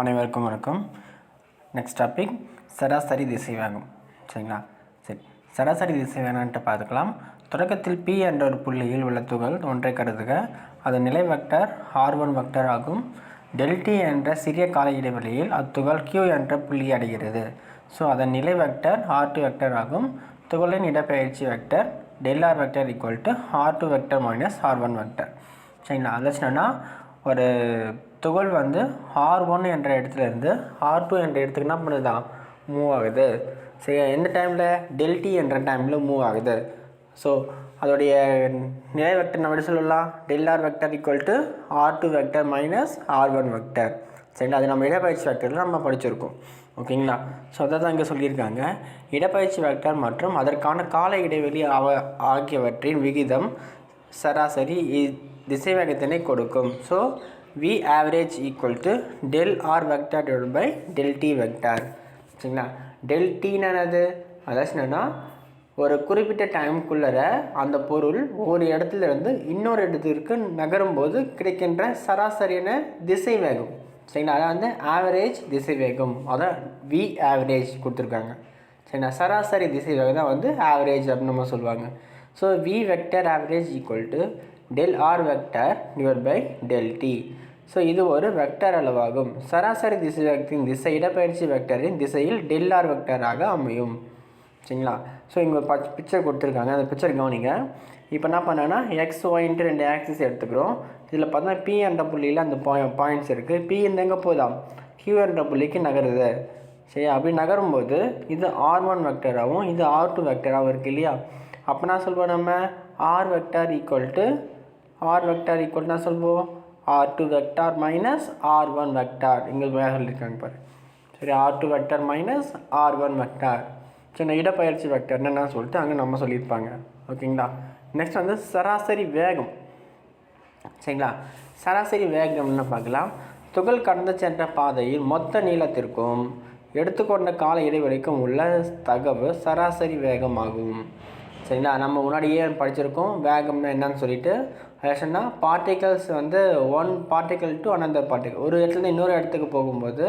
அனைவருக்கும் வணக்கம். Next topic சராசரி திசைவேகம். சரிங்களா? சரி சராசரி திசைவேகம்ன்ட்டு பார்த்துக்கலாம். தொடக்கத்தில் பி என்ற ஒரு புள்ளியில் உள்ள துகள் ஒன்றை கருதுக. அது நிலை வெக்டர் ஆர் ஒன் வெக்டர் ஆகும். டெல்டி e என்ற சிறிய கால இடைவெளியில் அத்துகள் கியூ என்ற புள்ளி அடைகிறது. ஸோ அதன் நிலை வெக்டர் ஆர் டூ வெக்டர் ஆகும். துகளின் இடப்பெயர்ச்சி vector del R vector equal to R two vector minus R one vector சரிங்களா? அதாச்சுன்னா ஒரு துகள் வந்து ஆர் ஒன் என்ற இடத்துல இருந்து ஆர் டூ என்ற இடத்துக்கு என்ன பண்ணுதான் மூவ் ஆகுது. சரி எந்த டைமில் டெல்டி என்ற டைமில் மூவ் ஆகுது. ஸோ அதோடைய நிலை வெக்டர் நம்ம எப்படி சொல்லலாம்? Del R vector equal to R two vector minus R one vector சரிங்களா அது நம்ம இடப்பயிற்சி வெக்டரில் நம்ம படிச்சிருக்கோம். ஓகேங்களா ஸோ அதை தான் இங்கே சொல்லியிருக்காங்க. இடப்பயிற்சி வெக்டர் மற்றும் அதற்கான கால இடைவெளி அவ ஆகியவற்றின் விகிதம் சராசரி இ- திசைவேகத்தினை கொடுக்கும். So V average equal to del R vector divide by del T vector சரிங்களா? டெல் டீன்னு என்னது? அதாச்சும் என்னென்னா ஒரு குறிப்பிட்ட டைமுக்குள்ளர அந்த பொருள் ஒரு இடத்துல இருந்து இன்னொரு இடத்திற்கு நகரும் போது கிடைக்கின்ற சராசரியான திசை வேகம் சரிங்களா? அதான் வந்து ஆவரேஜ் திசை வேகம் அதான் வி ஆவரேஜ் கொடுத்துருக்காங்க. சரிங்களா? சராசரி திசை வேகம் தான் வந்து ஆவரேஜ் அப்படின்னு நம்ம சொல்லுவாங்க. So V vector average equal to del R vector divide by del T so இது ஒரு வெக்டர் அளவாகும். சராசரி திசை வேகத்தின் திசை இடப்பெயர்ச்சி வெக்டரின் திசையில் டெல்லார் வெக்டராக அமையும். சரிங்களா? ஸோ இங்கே பச் பிக்சர் கொடுத்துருக்காங்க. அந்த பிக்சர் கவனிங்க. இப்போ என்ன பண்ணேன்னா எக்ஸ் ஒயின்ட்டு ரெண்டு ஆக்சிஸ் எடுத்துக்கிறோம். இதில் பார்த்தா பி என்ற புள்ளியில் அந்த பாய் பாயிண்ட்ஸ் இருக்குது பி இந்த எங்கே போதாம் கியூ என்ற புள்ளிக்கு நகருது. சரி அப்படி நகரும்போது இது ஆர் ஒன் வெக்டராகவும் இது ஆர் டூ வெக்டராகவும் இருக்குது இல்லையா? அப்போ நான் சொல்வோம் நம்ம? R vector equal to R vector equal நான் சொல்வோம்? R two vector minus R one vector எங்களுக்கு மேலே சொல்லியிருக்காங்க பாரு. சரி R two vector minus R one vector சின்ன இடப்பயிற்சி வெக்டர் என்னென்னு சொல்லிட்டு அங்கே நம்ம சொல்லியிருப்பாங்க. ஓகேங்களா? நெக்ஸ்ட் வந்து சராசரி வேகம். சரிங்களா? சராசரி வேகம்னு பார்க்கலாம். துகள் கடந்து சென்ற பாதையில் மொத்த நீளத்திற்கும் எடுத்துக்கொண்ட கால இடைவெளிக்கும் உள்ள தகவு சராசரி வேகமாகும். சரிங்களா? நம்ம முன்னாடியே படிச்சிருக்கோம். வேகம்னா என்னன்னு சொல்லிட்டு. சொன்னா பார்ட்டிகல்ஸ் வந்து one particle to another particle ஒரு இடத்துல இன்னொரு இடத்துக்கு போகும்போது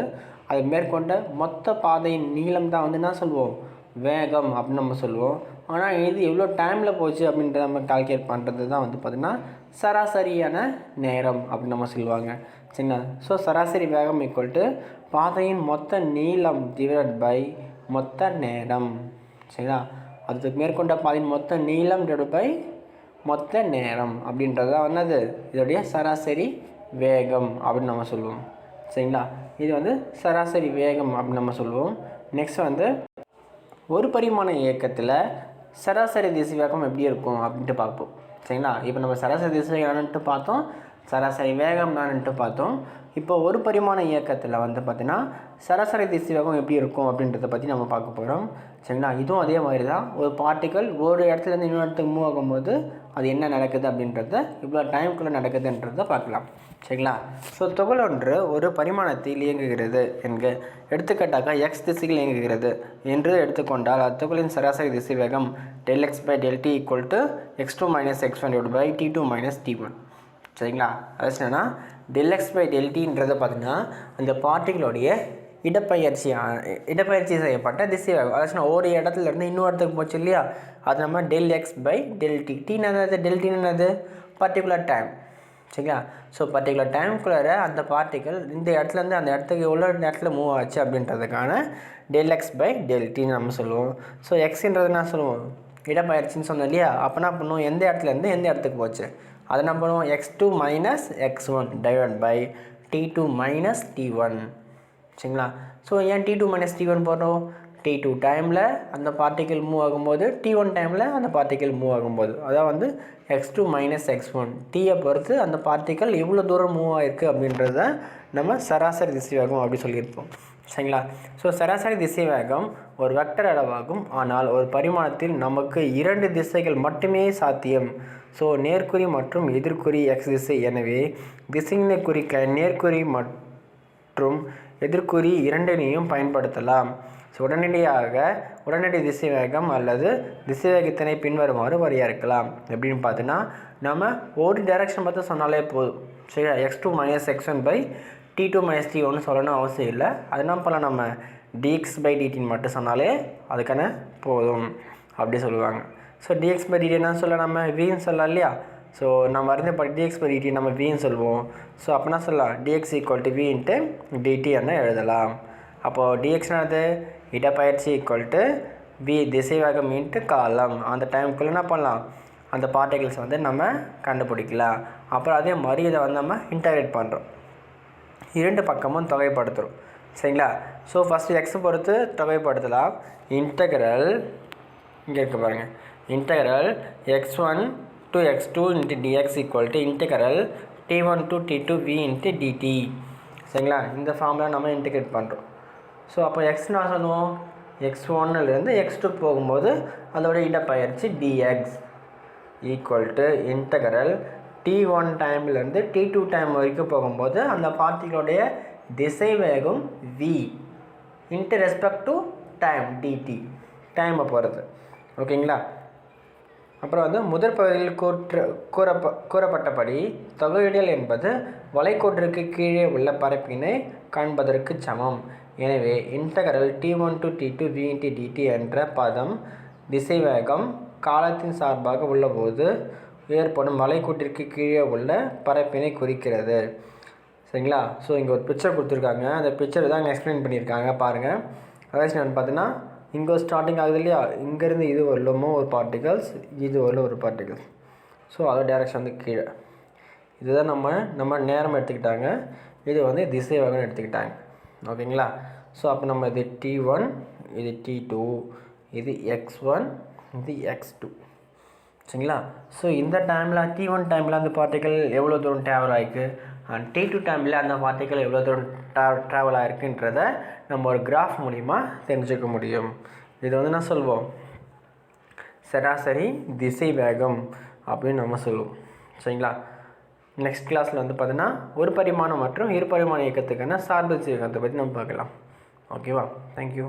அது மேற்கொண்ட மொத்த பாதையின் நீளம் தான் வந்து என்ன சொல்லுவோம்? வேகம் அப்படின்னு நம்ம சொல்லுவோம். ஆனால் இது எவ்வளோ டைமில் போச்சு அப்படின்றத நம்ம கால்குலேட் பண்ணுறது தான் வந்து பார்த்திங்கன்னா சராசரியான நேரம் அப்படின்னு நம்ம சொல்லுவாங்க. சரிங்களா? ஸோ சராசரி வேகம் ஈக்குவல் டு பாதையின் மொத்த நீளம் டிவைட் பை மொத்த நேரம். சரிங்களா? அதுக்கு மேற்கொண்ட பாதையின் மொத்த நீளம் டிவைட் பை மொத்த நேரம் அப்படின்றது தான் வந்து அது இதோடைய சராசரி வேகம் அப்படின்னு நம்ம சொல்லுவோம். சரிங்களா? இது வந்து சராசரி வேகம் அப்படின்னு நம்ம சொல்லுவோம். நெக்ஸ்ட் வந்து ஒரு பரிமாண இயக்கத்தில் சராசரி திசைவேகம் எப்படி இருக்கும் அப்படின்ட்டு பார்ப்போம். சரிங்களா? இப்போ நம்ம சராசரி திசைவேகம்னுட்டு பார்த்தோம். சராசரி வேகம் தான்ட்டு பார்த்தோம். இப்போ ஒரு பரிமாண இயக்கத்தில் வந்து பார்த்தீங்கன்னா சராசரி திசைவேகம் எப்படி இருக்கும் அப்படின்றத பற்றி நம்ம பார்க்க போகிறோம் சரிங்களா? இதுவும் அதே மாதிரி தான் ஒரு பார்ட்டிக்கல் ஒரு இடத்துலேருந்து இன்னொரு இடத்துக்கு மூவ் ஆகும்போது அது என்ன நடக்குது அப்படின்றத இவ்வளோ டைமுக்குள்ளே நடக்குதுன்றத பார்க்கலாம். சரிங்களா? ஸோ துகள் ஒன்று ஒரு பரிமாணத்தில் இயங்குகிறது என்க எடுத்துக்காட்டாக எக்ஸ் திசையில் இயங்குகிறது என்று எடுத்துக்கொண்டால் அத்துகளின் சராசரி திசை வேகம் del X by del T equal to X two minus X one divide by T two minus T one சரிங்களா? அது என்னென்னா டெல் எக்ஸ் பை டெல் பார்த்திங்கன்னா பார்த்தீங்கன்னா அந்த பார்ட்டிகளுடைய இடப்பெயர்ச்சி இடப்பெயர்ச்சி செய்யப்பட்ட திசை வேகம் அதாச்சும் ஒரு இடத்துல இருந்து இன்னொரு இடத்துக்கு போச்சு இல்லையா? அது நம்ம del X by del T T என்னது? டெல் என்னது? பர்டிகுலர் டைம் சரிங்களா? ஸோ பர்டிகுலர் டைம்குள்ளார அந்த பார்ட்டிகள் இந்த இடத்துலேருந்து அந்த இடத்துக்கு எவ்வளோ இடத்துல மூவ் ஆச்சு அப்படின்றதுக்கான டெல் எக்ஸ் பை டெல் டின்னு நம்ம சொல்லுவோம். ஸோ எக்ஸ்ன்றது என்ன சொல்லுவோம்? இடப்பெயர்ச்சின்னு சொன்னோம் இல்லையா? அப்போ என்ன பண்ணுவோம்? எந்த இடத்துலேருந்து எந்த இடத்துக்கு போச்சு? அதை என்ன பண்ணுவோம் x two minus x one divide by t two minus t one சரிங்களா? ஸோ ஏன் t two minus t one போடுறோம்? டி டூ டைமில் அந்த பார்ட்டிக்கல் மூவ் ஆகும்போது டி ஒன் டைமில் அந்த பார்ட்டிக்கல் மூவ் ஆகும்போது. அதான் வந்து x two minus x one டீயை பொறுத்து அந்த பார்ட்டிக்கல் எவ்வளோ தூரம் மூவ் ஆகிருக்கு அப்படின்றத நம்ம சராசரி திசையாகும் அப்படி சொல்லியிருப்போம். சரிங்களா? ஸோ சராசரி திசை வேகம் ஒரு வெக்டர் அளவாகும். ஆனால் ஒரு பரிமாணத்தில் நமக்கு இரண்டு திசைகள் மட்டுமே சாத்தியம். ஸோ நேர்குறி மற்றும் எதிர்குறி எக்ஸ் திசை. எனவே திசையினை குறிக்க நேர்குறி மற்றும் எதிர்குறி இரண்டினையும் பயன்படுத்தலாம். ஸோ உடனடியாக உடனடி திசை வேகம் அல்லது திசைவேகத்தினை பின்வருமாறு வரையறுக்கலாம். எப்படின்னு பார்த்தோன்னா நம்ம ஒரு டைரக்ஷன் பார்த்து சொன்னாலே போதும். சரியா? X two minus x one by t two minus t ஒன்று சொல்லணும் அவசியம் இல்லை. அது என்ன பண்ணலாம் நம்ம டிஎக்ஸ் பை டிடின்னு மட்டும் சொன்னாலே அதுக்கான போதும் அப்படி சொல்லுவாங்க. ஸோ டிஎக்ஸ் பை டிடி என்ன சொல்ல நம்ம வின்னு சொல்லலாம் இல்லையா? ஸோ நம்ம அறிந்த படி டிஎக்ஸ் பை டிடி நம்ம வின்னு சொல்லுவோம். ஸோ அப்படின்னா சொல்லலாம்? Dx equal to v into dt என்ன எழுதலாம். அப்போது டிஎக்ஸ்னானது இடப்பயிற்சி ஈக்குவல் டு வி திசைவேகம் இன்ட்டு காலம். அந்த டைமுக்குள்ளே என்ன பண்ணலாம்? அந்த பார்ட்டிகிள்ஸ் வந்து நம்ம கண்டுபிடிக்கலாம். அப்புறம் அதே மாதிரி இதை வந்து நம்ம இன்டகிரேட் பண்ணுறோம் இரண்டு பக்கமும் தொகைப்படுத்துகிறோம் சரிங்களா? ஸோ ஃபஸ்ட்டு எக்ஸை பொறுத்து தொகைப்படுத்தலாம். இன்டகரல் இங்கே இருக்க பாருங்கள் integral x one to x two into dx equal to integral t one to t two v into dt சரிங்களா? இந்த ஃபார்மில் நம்ம இன்டிகிரேட் பண்ணுறோம் ஸோ அப்போ எக்ஸ் நான் சொல்லுவோம்? எக்ஸ் ஒன்னுலேருந்து எக்ஸ் டூ போகும்போது அதோட இடப்பயிற்சி dx equal to integral t one டைம்லேருந்து D two time வரைக்கும் போகும்போது அந்த பார்ட்டிகளுடைய திசை வேகம் v into respect to time dt டைமை போகிறது ஓகேங்களா? அப்புறம் வந்து முதற் பகுதியில் கூற்று கூறப்ப கூறப்பட்டபடி தொகையிடல் என்பது வளைக்கோட்டிற்கு கீழே உள்ள பரப்பினை காண்பதற்கு சமம். எனவே integral t one to t two v into dt என்ற பதம் திசைவேகம் காலத்தின் சார்பாக உள்ளபோது ஏற்படும் மலைக்கூட்டிற்கு கீழே உள்ள பரப்பினை குறிக்கிறது. சரிங்களா? ஸோ இங்கே ஒரு பிக்சர் கொடுத்துருக்காங்க. அந்த பிக்சர் தான் இங்கே எக்ஸ்பிளைன் பண்ணியிருக்காங்க. பாருங்கள் அதாவது நான் பார்த்தீங்கன்னா இங்கே ஸ்டார்டிங் ஆகுது இல்லையா? இங்கேருந்து இது வரலுமோ ஒரு பார்ட்டிகல்ஸ் இது வரல ஒரு பார்ட்டிகல்ஸ் ஸோ அதோட டேரெக்ஷன் வந்து கீழே. இதுதான் நம்ம நம்ம நேரம் எடுத்துக்கிட்டாங்க. இது வந்து திசை வேகம்னு எடுத்துக்கிட்டாங்க. ஓகேங்களா? ஸோ அப்போ நம்ம இது டி ஒன் இது டி டூ இது எக்ஸ் ஒன் இது எக்ஸ் டூ சரிங்களா? ஸோ இந்த டைமில் டி ஒன் டைமில் அந்த பார்ட்டிக்கல் எவ்வளோ தூரம் ட்ராவல் ஆகிருக்கு அண்ட் டி டூ டைமில் அந்த பார்ட்டிக்கல் எவ்வளோ தூரம் ட்ரா ட்ராவல் ஆகிருக்குன்றத நம்ம ஒரு கிராஃப் மூலிமா தெரிஞ்சுக்க முடியும். இது வந்து நான் சொல்வோம். சராசரி திசை வேகம் அப்படின்னு நம்ம சொல்லுவோம் சரிங்களா? நெக்ஸ்ட் கிளாஸில் வந்து பார்த்தீங்கன்னா ஒரு பரிமாணம் மற்றும் இரு பரிமாண இயக்கத்துக்கான சார்பு இயக்கத்தை பற்றி நம்ம பார்க்கலாம். ஓகேவா தேங்க்யூ